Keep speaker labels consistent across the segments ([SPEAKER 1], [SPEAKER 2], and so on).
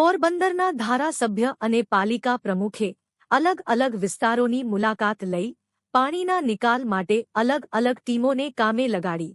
[SPEAKER 1] પોરબંદરના ધારાસભ્ય અને પાલિકા પ્રમુખે અલગ અલગ વિસ્તારોની મુલાકાત લઈ પાણીના નિકાલ માટે અલગ અલગ ટીમોને કામે લગાડી.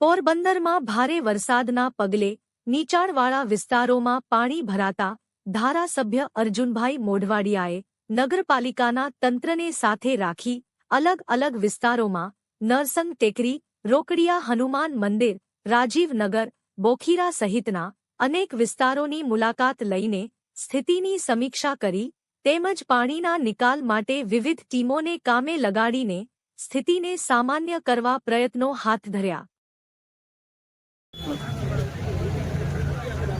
[SPEAKER 1] પોરબંદરમાં ભારે વરસાદના પગલે નીચાણવાળા વિસ્તારોમાં પાણી ભરાતા ધારાસભ્ય અર્જુનભાઈ મોઢવાડિયાએ નગરપાલિકાના તંત્રને સાથે રાખી અલગ અલગ વિસ્તારોમાં નરસંગ ટેકરી, રોકડિયા હનુમાન મંદિર રાજીવનગર બોખીરા સહિતના અનેક વિસ્તારોની મુલાકાત લઈને સ્થિતિની સમીક્ષા કરી, તેમજ પાણીના નિકાલ માટે વિવિધ ટીમોને કામે લગાડીને સ્થિતિને સામાન્ય કરવા પ્રયત્નો હાથ ધર્યા.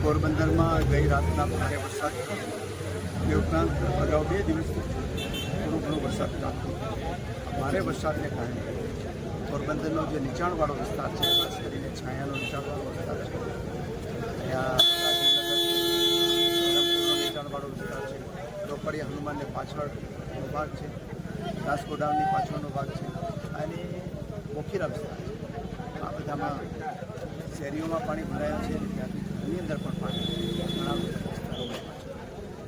[SPEAKER 2] પોરબંદરમાં ગઈ રાતના ભારે વરસાદ. તે ઉપરાંત અગાઉ બે દિવસ થોડો ઘણો વરસાદ થયો ભારે વરસાદને કારણે પોરબંદરનો જે નીચાણવાળો વિસ્તાર છે, ખાસ કરીને છાયાનો નીચાણવાળો વિસ્તાર છે ધરમપુરનો નીચાણવાળો વિસ્તાર છે. રોકડિયા હનુમાનને પાછળનો ભાગ છે. કાસકોડાવની પાછળનો ભાગ છે. અને મોખીરા વિસ્તાર છે. આ બધામાં શેરીઓમાં પાણી ભરાયા છે. ત્યાંથી ઘરની અંદર પણ પાણી ઘણા વિસ્તારોમાં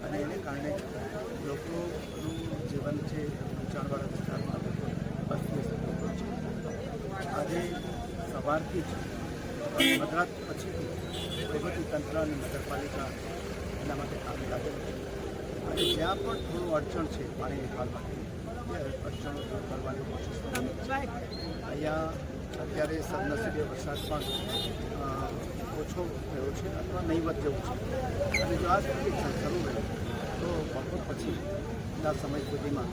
[SPEAKER 2] અને એને કારણે લોકોનું જીવન છે ઊંચાણવાળા વિસ્તારમાં અસ્તવ્યસ્ત છે. આજે સવારથી જ મધરાત પછીથી વહીવટી તંત્ર અને નગરપાલિકા એના માટે કામ લાગે અને જ્યાં પણ થોડું અડચણ છે પાણી નિકાલ માટે એ અડચણો દૂર કરવાની કોશિશ અહીંયા અત્યારે સદનસીબે વરસાદ પણ ઓછો થયો છે અથવા નહીવત જેવું છે. અને જો આ સ્થિતિ શરૂ હોય તો બપોર પછીના સમય સુધીમાં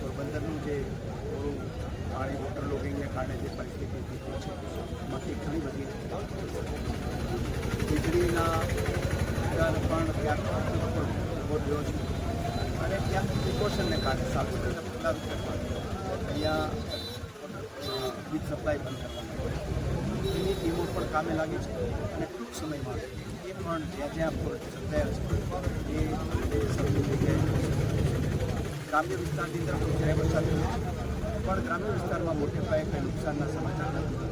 [SPEAKER 2] પોરબંદરનું જે થોડું પાણી વોટર લોગિંગને કારણે જે પરિસ્થિતિ છે, એમાંથી ઘણી બધી વીજળીના પણ ત્યાં થયો છે. અને ત્યાં પ્રિકોશનને કારણે સાવચેતીના પગલાં પણ અહીંયા વીજ સપ્લાય બંધ કરવામાં આવી એની ટીમો પણ કામે લાગી છે અને ટૂંક સમયમાં એ પણ જ્યાં જ્યાં પૂર સપ્લાયર છે, એ સૌની જગ્યાએ ગ્રામ્ય વિસ્તારની અંદર પણ જ્યારે વરસાદ પણ ગ્રામ્ય વિસ્તારમાં મોટે પાયે કંઈ નુકસાનના સમાચાર નથી.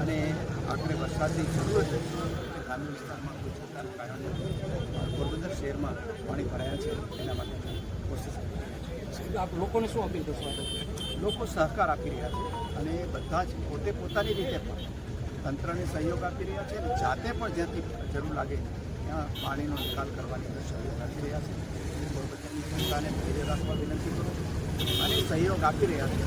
[SPEAKER 2] અને આખરે વરસાદની જરૂર છે. ગ્રામ્ય વિસ્તારમાં કોઈ સરકારનું કારણ પોરબંદર શહેરમાં પાણી ભરાયા છે. એના માટે કોશિશ કરી
[SPEAKER 3] આપ લોકોને શું અપીલ કરશો
[SPEAKER 2] લોકો સહકાર આપી રહ્યા છે અને બધા જ પોતે પોતાની રીતે પણ તંત્રને સહયોગ આપી રહ્યા છે અને જાતે પણ જ્યાંથી જરૂર લાગે ત્યાં પાણીનો નિકાલ કરવાની અંદર સહયોગ આપી રહ્યા છે. પોરબંદરની જનતાને ધૈર્ય રાખવા વિનંતી કરું અને સહયોગ આપી રહ્યા છે.